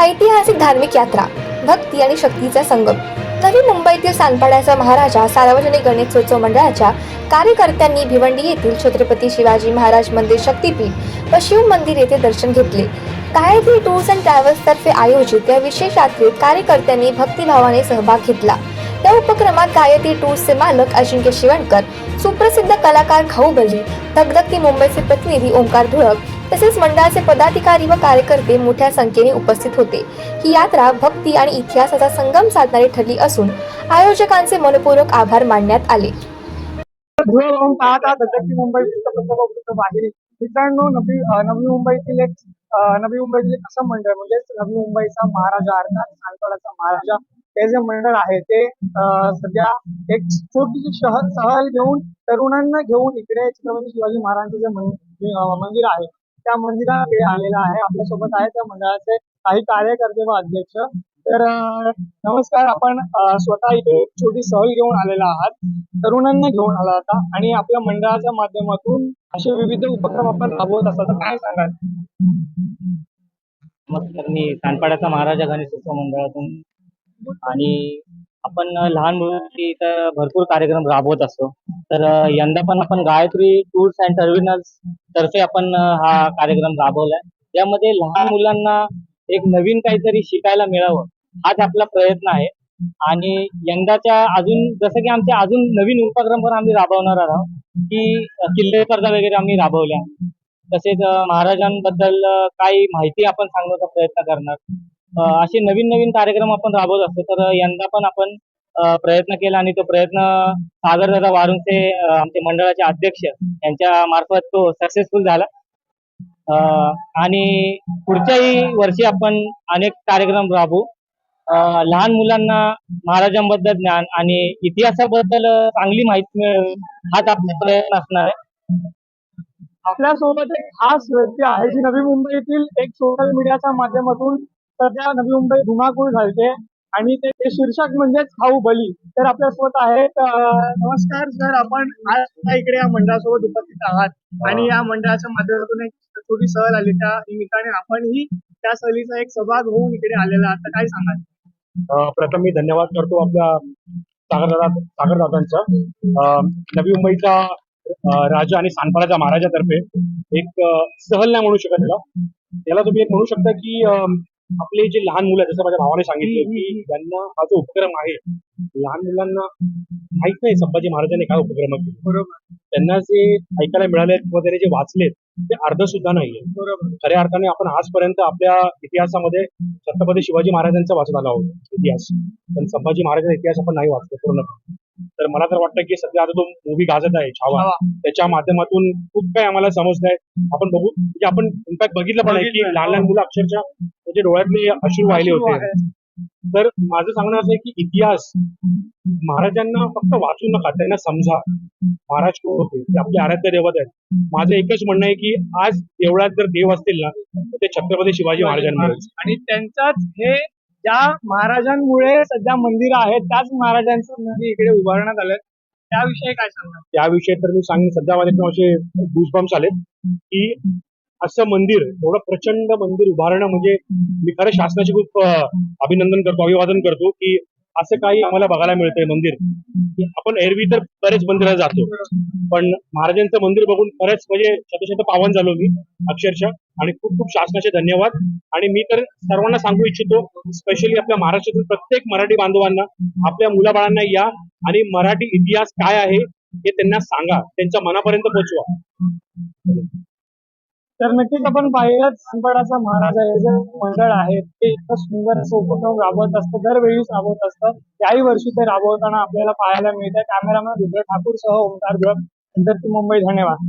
ऐतिहासिक धार्मिक यात्रा भक्ती आणि शक्तीचा संगम. नवी मुंबईतील सानपाड्याचा महाराजा सार्वजनिक गणेशोत्सव मंडळाच्या कार्यकर्त्यांनी भिवंडी येथील छत्रपती शिवाजी महाराज मंदिर शक्तीपीठ व शिव मंदिर येथे दर्शन घेतले. गायत्री टूर्स अँड ट्रॅव्हल्स तर्फे आयोजित या विशेष यात्रेत कार्यकर्त्यांनी भक्तिभावाने सहभाग घेतला. या उपक्रमात गायत्री टूर्सचे मालक अजिंक्य शिवणकर सुप्रसिद्ध कलाकार खाऊ बली धगधगती मुंबईचे प्रतिनिधी ओंकार धुळक तसेच मंडळाचे पदाधिकारी व कार्यकर्ते मोठ्या संख्येने उपस्थित होते. ही यात्रा भक्ती आणि इतिहासाचा संगम साधणारी ठरली असून आयोजकांचे मनपूर्वक आभार मानण्यात आले. धुळे लावून दक्षिण मुंबई बाहेर. मित्रांनो नवी नवी मुंबईतील एक नवी मुंबईतील एक असं मंडळ म्हणजेच नवी मुंबईचा महाराजा अर्थात सानपाडाचा महाराजा. हे जे मंडळ आहे ते अं, सध्या एक छोटीशी शहर सहल घेऊन तरुणांना घेऊन इकडे छत्रपती शिवाजी महाराजांचं जे मंदिर आहे त्या मंदिराकडे आलेलं आहे. आपल्यासोबत आहे त्या मंडळाचे काही कार्यकर्ते व अध्यक्ष. तर नमस्कार. आपण स्वतः इथे छोटी सहल घेऊन आलेला आहात. तरुणांना घेऊन आला होता आणि आपल्या मंडळाच्या माध्यमातून असे विविध उपक्रम आपण राबवत असतात तर काय सांगाल? नमस्कार. मी सानपाड्याचा महाराजा गणेशोत्सव मंडळातून आणि आपण लहान मुलांची इथं भरपूर कार्यक्रम राबवत असतो. तर यंदा पण आपण गायत्री टूर्स अँड टर्मिनल्स तर्फे आपण हा कार्यक्रम राबवलाय. यामध्ये लहान मुलांना एक नवीन काहीतरी शिकायला मिळावं हाच आपला प्रयत्न आहे. आणि यंदाच्या अजून जसं की आमचे अजून नवीन उपक्रम पण आम्ही राबवणार आहोत की किल्ले स्पर्धा वगैरे आम्ही राबवल्या. तसेच महाराजांबद्दल काही माहिती आपण सांगण्याचा प्रयत्न करणार. असे नवीन नवीन कार्यक्रम आपण राबवत असतो तर यंदा पण आपण प्रयत्न केला आणि तो प्रयत्न सागरदादा वारुंचे आमचे मंडळाचे अध्यक्ष यांच्या मार्फत तो सक्सेसफुल झाला. आणि पुढच्याही वर्षी आपण अनेक कार्यक्रम राबवू. लहान मुलांना महाराजांबद्दल ज्ञान आणि इतिहासाबद्दल चांगली माहिती मिळेल हाच आपला प्रयत्न असणार आहे. आपल्यासोबत एक खास व्यक्ती आहे जी नवी मुंबईतील एक सोशल मीडियाच्या माध्यमातून सध्या नवी मुंबई धुमाकूळ घालते आणि ते शीर्षक म्हणजेच खाऊ बली तर आपल्यासोबत आहेत नमस्कार सर आपण आज इकडे या मंडळासोबत उपस्थित आहात. आणि या मंडळाच्या माध्यमातून एक छोटी सहल आली. त्या निमित्ताने आपणही त्या सहलीचा एक सहभाग होऊन इकडे आलेला आहात. तर काय सांगाल? प्रथम मी धन्यवाद करतो आपल्या सागरदादा सागरदादांचा. नवी मुंबईचा राजा आणि सानपाडाच्या महाराजातर्फे एक सहल नाही म्हणू शकत त्याला. त्याला तुम्ही एक म्हणू शकता की आपले जे लहान मुलं जसं माझ्या भावाने सांगितलं की त्यांना हा जो उपक्रम आहे लहान मुलांना माहीत नाही संभाजी महाराजांनी काय उपक्रम केले. बरोबर. त्यांना जे ऐकायला मिळाले किंवा त्याने जे वाचलेत ते अर्ध सुद्धा नाहीये. बरोबर. खऱ्या अर्थाने आपण आजपर्यंत आपल्या इतिहासामध्ये छत्रपती शिवाजी महाराजांचा वाचत आला आहोत इतिहास. पण संभाजी महाराजांचा इतिहास आपण नाही वाचलो पूर्ण तर मला तर वाटतं की सध्या आता तो मूवी गाजत आहे छावा. त्याच्या माध्यमातून खूप काही आम्हाला समजलंय आपण बघू म्हणजे आपण इनफॅक्ट बघितलं पण आहे की. लहान लहान मुलं अक्षरशः त्याच्या डोळ्यातले अश्रू वाहिले होते. तर माझं सांगणं असं आहे की इतिहास महाराजांना फक्त वाचू नका त्यांना समजा. महाराज कोण होते? ते आपले आराध्य दैवत आहेत. माझं एकच म्हणणं आहे की आज एवढ्यात जर देव असतील ना तर ते छत्रपती शिवाजी महाराजांमुळे आणि त्यांचाच हे ज्या महाराजांमुळे सध्या मंदिर आहेत त्याच महाराजांचं मंदिर इकडे उभारण्यात आलं त्याविषयी काय सांगणार? त्याविषयी तर मी सांगेन सध्या माझे असे गुजबम्स आले की असं मंदिर एवढं प्रचंड मंदिर उभारणं म्हणजे मी खरं शासनाचे खूप अभिनंदन करतो अभिवादन करतो की असं काही आम्हाला बघायला मिळतंय मंदिर. आपण एरवी तर बरेच मंदिरात जातो. पण महाराजांचं मंदिर बघून खरंच म्हणजे शतशत पावन झालो मी अक्षरशः. आणि खूप खूप शासनाचे धन्यवाद. आणि मी तर सर्वांना सांगू इच्छितो स्पेशली आपल्या महाराष्ट्रातील प्रत्येक मराठी बांधवांना आपल्या मुलाबाळांना या. आणि मराठी इतिहास काय आहे हे त्यांना सांगा. त्यांच्या मनापर्यंत पोहोचवा तर नक्कीच आपण पाहिलं सानपाडाचा महाराजा हे जे मंडळ आहे ते इतकं सुंदर असं उपक्रम राबवत असतं. दरवेळी राबवत असतं. याही वर्षी ते राबवताना आपल्याला पाहायला मिळतं. कॅमेरामॅन रुद्र ठाकूर सह ओंकार गप मुंबई धन्यवाद.